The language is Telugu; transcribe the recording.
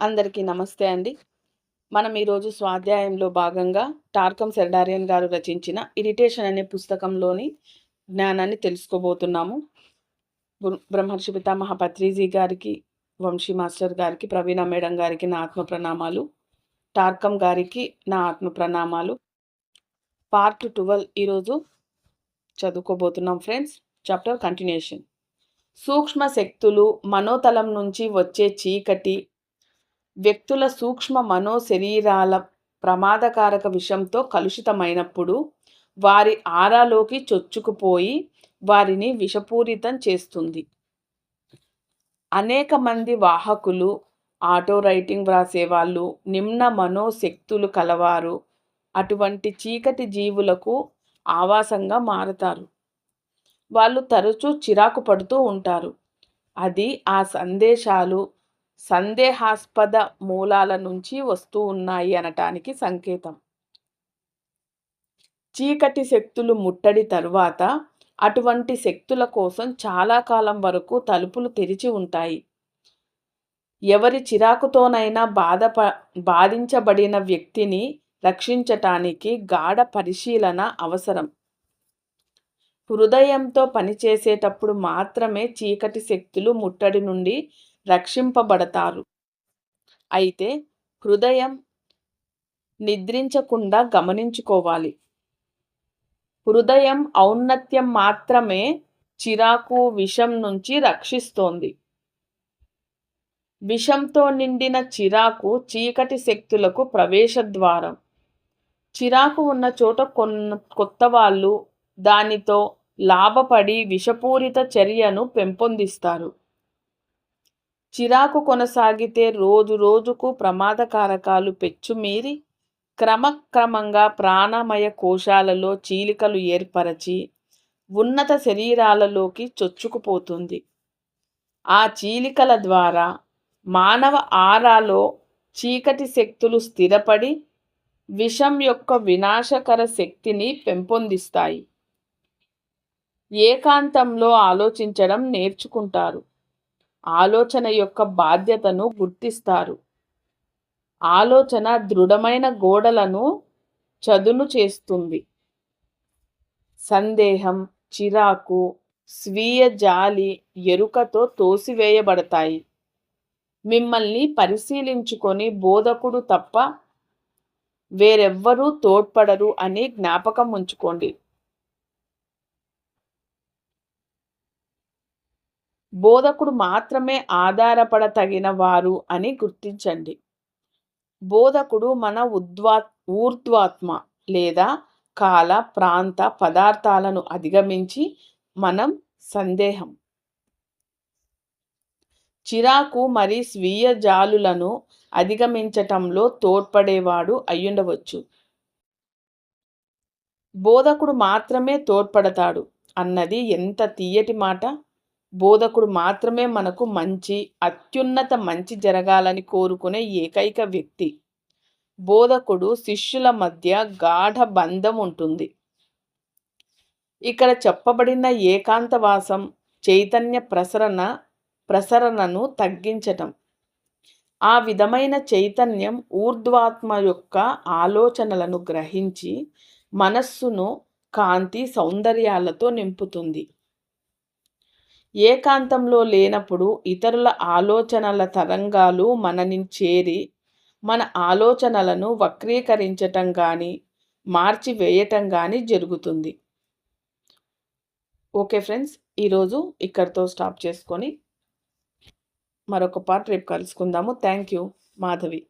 అందరికీ నమస్తే అండి. మనం ఈరోజు స్వాధ్యాయంలో భాగంగా టార్కం సెర్డారియన్ గారు రచించిన ఇరిటేషన్ అనే పుస్తకంలోని జ్ఞానాన్ని తెలుసుకోబోతున్నాము. బ్రహ్మర్షి పితామహ పత్రిజీ గారికి వంశీ మాస్టర్ గారికి ప్రవీణ మేడం గారికి నా ఆత్మ ప్రణామాలు. టార్కం గారికి నా ఆత్మ ప్రణామాలు. పార్ట్ ట్వెల్వ్ ఈరోజు చదువుకోబోతున్నాం ఫ్రెండ్స్. Chapter continuation. సూక్ష్మ శక్తులు మనోతలం నుంచి వచ్చే చీకటి వ్యక్తుల సూక్ష్మ మనోశరీరాల ప్రమాదకారక విషంతో కలుషితమైనప్పుడు వారి ఆరాలోకి చొచ్చుకుపోయి వారిని విషపూరితం చేస్తుంది. అనేక మంది వాహకులు ఆటో రైటింగ్ వ్రాసేవాళ్ళు నిమ్న మనోశక్తులు కలవారు అటువంటి చీకటి జీవులకు ఆవాసంగా మారతారు. వాళ్ళు తరచూ చిరాకు పడుతూ ఉంటారు. అది ఆ సందేశాలు సందేహాస్పద మూలాల నుంచి వస్తూ ఉన్నాయి అనటానికి సంకేతం. చీకటి శక్తులు ముట్టడి తరువాత అటువంటి శక్తుల కోసం చాలా కాలం వరకు తలుపులు తెరిచి ఉంటాయి. ఎవరి చిరాకుతోనైనా బాధప బాధించబడిన వ్యక్తిని రక్షించటానికి గాఢ పరిశీలన అవసరం. హృదయంతో పనిచేసేటప్పుడు మాత్రమే చీకటి శక్తులు ముట్టడి నుండి రక్షింపబడతారు. అయితే హృదయం నిద్రించకుండా గమనించుకోవాలి. హృదయం ఔన్నత్యం మాత్రమే చిరాకు విషం నుంచి రక్షిస్తోంది. విషంతో నిండిన చిరాకు చీకటి శక్తులకు ప్రవేశద్వారం. చిరాకు ఉన్న చోట కొన్న కొత్త వాళ్ళు దానితో లాభపడి విషపూరిత చర్యను పెంపొందిస్తారు. చిరాకు కొనసాగితే రోజు రోజుకు ప్రమాదకారకాలు పెచ్చుమీరి క్రమక్రమంగా ప్రాణమయ కోశాలలో చీలికలు ఏర్పరచి ఉన్నత శరీరాలలోకి చొచ్చుకుపోతుంది. ఆ చీలికల ద్వారా మానవ ఆరాలో చీకటి శక్తులు స్థిరపడి విషం యొక్క వినాశకర శక్తిని పెంపొందిస్తాయి. ఏకాంతంలో ఆలోచించడం నేర్చుకుంటారు. ఆలోచన యొక్క బాధ్యతను గుర్తిస్తారు. ఆలోచన దృఢమైన గోడలను చదును చేస్తుంది. సందేహం చిరాకు స్వీయ జాలి ఎరుకతో తోసివేయబడతాయి. మిమ్మల్ని పరిశీలించుకొని బోధకుడు తప్ప వేరెవ్వరూ తోడ్పడరు అని జ్ఞాపకం ఉంచుకోండి. బోధకుడు మాత్రమే ఆధారపడతగిన వారు అని గుర్తించండి. బోధకుడు మన ఉద్వా ఊర్ధ్వాత్మ లేదా కాల ప్రాంత పదార్థాలను అధిగమించి మనం సందేహం. చిరాకు మరి స్వీయ జాలులను అధిగమించటంలో తోడ్పడేవాడు అయ్యుండవచ్చు. బోధకుడు మాత్రమే తోడ్పడతాడు అన్నది ఎంత తీయటి మాట? బోధకుడు మాత్రమే మనకు మంచి అత్యున్నత మంచి జరగాలని కోరుకునే ఏకైక వ్యక్తి. బోధకుడు శిష్యుల మధ్య గాఢ బంధం ఉంటుంది. ఇక్కడ చెప్పబడిన ఏకాంతవాసం చైతన్య ప్రసరణ ప్రసరణను తగ్గించటం. ఆ విధమైన చైతన్యం ఊర్ధ్వాత్మ యొక్క ఆలోచనలను గ్రహించి మనస్సును కాంతి సౌందర్యాలతో నింపుతుంది. ఏకాంతంలో లేనప్పుడు ఇతరుల ఆలోచనల తరంగాలు మనని చేరి మన ఆలోచనలను వక్రీకరించటం కానీ మార్చివేయటం కానీ జరుగుతుంది. ఓకే ఫ్రెండ్స్ ఈరోజు ఇక్కడితో స్టాప్ చేసుకొని మరొక పార్ట్ రేపు కలుసుకుందాము. Thank you Madhavi.